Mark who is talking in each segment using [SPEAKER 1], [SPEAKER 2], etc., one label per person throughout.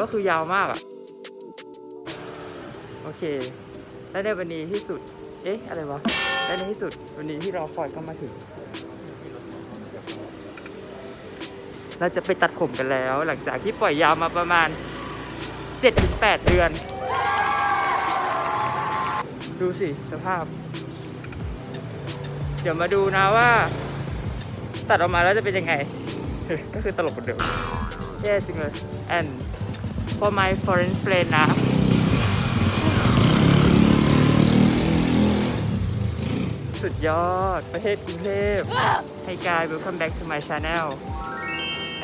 [SPEAKER 1] ก็คือยาวมากอะโอเค และในวันนี้ที่สุด เอ๊ะ อะไรวะ และในที่สุดวันนี้ที่รอคอยก็มาถึง เราจะไปตัดผมกันแล้ว หลังจากที่ปล่อยยาวมาประมาณ 7-8 เดือน ดูสิสภาพ เดี๋ยวมาดูนะว่า ตัดออกมาแล้วจะเป็นยังไง ก็คือตลกเหมือนเดิมแย่จริงเลย and for my foreign friend นะ สุดยอด ประเทศกรุงเทพ Hey guys welcome back to my channel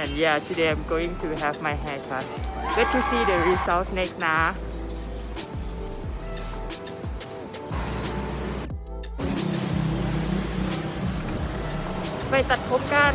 [SPEAKER 1] and yeah today I'm going to have my haircut get to see the results next นะ ไปตัดผมกัน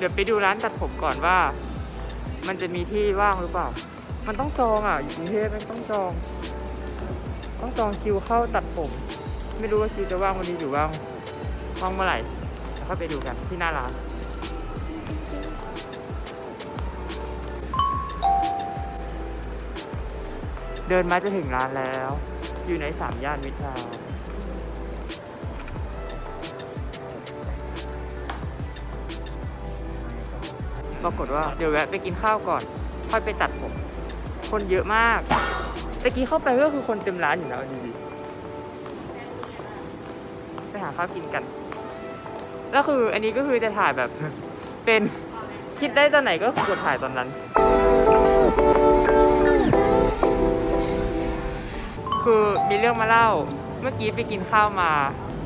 [SPEAKER 2] เดี๋
[SPEAKER 1] ยวไปดูร้านตัดผมก่อนว่า มันจะมีที่ว่างหรือเปล่า มันต้องจองอะอยู่กรุงเทพมันต้องจอง ต้องจองคิวเข้าตัดผม ไม่รู้ว่าคิวจะว่างวันนี้หรือว่างว่างเมื่อไหร่แล้วก็ไปดูกันที่หน้าร้านเดินมาจะถึงร้านแล้ว อยู่ในสามย่านมิตรทาวน์ ปรากฏว่าเดี๋ยวแวะไปกินข้าวก่อน ค่อยไปตัดผม คนเยอะมากตะกี้เข้าไปก็คือคนเต็มร้านอยู่แล้วดีๆไปหาข้าวกินกัน แล้วคืออันนี้ก็คือจะถ่ายแบบเป็นคิดได้ตอนไหนก็กดถ่ายตอนนั้น คือมีเรื่องมาเล่า เมื่อกี้ไปกินข้าวมา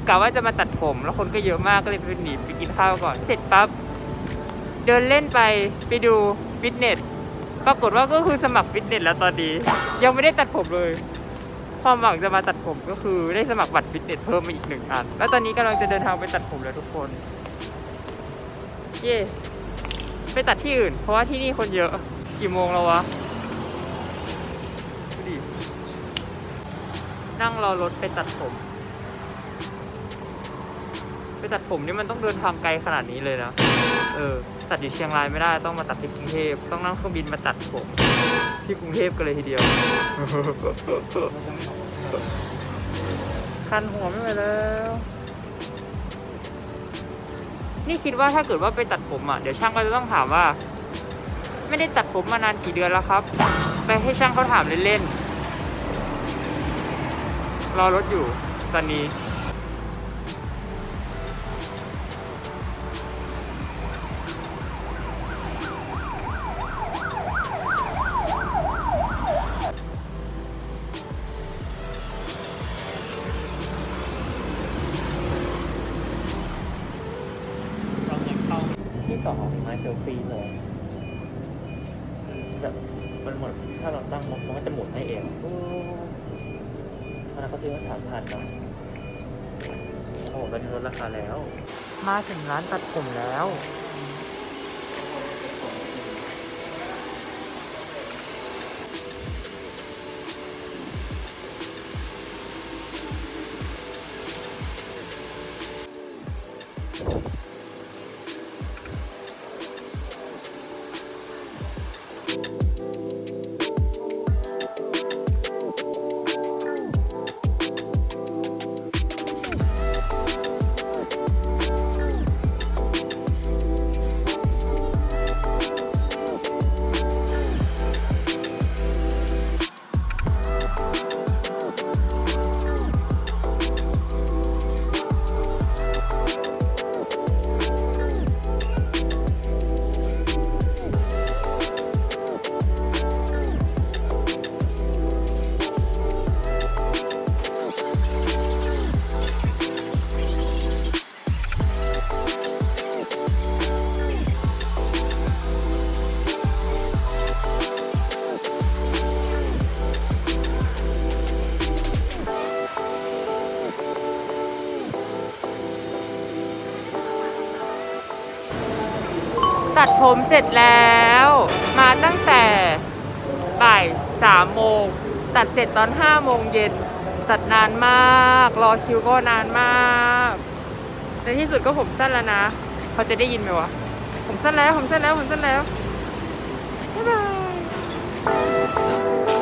[SPEAKER 1] กะว่าจะมาตัดผม แล้วคนก็เยอะมากก็เลยไปหนีไปกินข้าวก่อน เสร็จปั๊บ เดินเล่นไปไปดูฟิตเนสปรากฏว่าก็คือสมัครฟิตเนสแล้วตอนนี้ ยังไม่ได้ตัดผมเลย ความหวังจะมาตัดผมก็คือได้สมัครบัตรฟิตเนสเพิ่มมาอีกหนึ่งอัน แล้วตอนนี้กำลังจะเดินทางไปตัดผมแล้วทุกคน เย่ไปตัดที่อื่น เพราะว่าที่นี่คนเยอะกี่โมงแล้ววะดูดินั่งรอรถไปตัดผม ไปตัดผมนี่มันต้องเดินทางไกลขนาดนี้เลยนะ เออ ตัดอยู่เชียงรายไม่ได้ต้องมาตัดที่กรุงเทพต้องนั่งเครื่องบินมาตัดผมที่กรุงเทพกันเลยทีเดียว คันหัวไม่ไหวแล้ว นี่คิดว่าถ้าเกิดว่าไปตัดผมอะ เดี๋ยวช่างก็จะต้องถามว่า ไม่ได้ตัดผมมานานกี่เดือนแล้วครับ ไปให้ช่างเขาถามเล่นๆ รอรถอยู่ตอนนี้
[SPEAKER 2] ต่อของไม้เซลฟี่เลยแบบมันหมดถ้าเราตั้งมันก็จะหมุนให้เองปุ๊บอันนั้นเขาซื้อมาสามพันเนาะโอ้โหตอนนี้ลดราคาแล้ว
[SPEAKER 1] มาถึงร้านตัดผมแล้ว มเสร็จแล้ว มาตั้งแต่บ่ายสามโมงตัดเสร็จตอนห้าโมงเย็นตัดนานมาก รอคิวก็นานมากในที่สุดก็ผมสั้นแล้วนะเขาจะได้ยินไหมวะผมสั้นแล้วผมสั้นแล้วผมสั้นแล้วบ๊ายบาย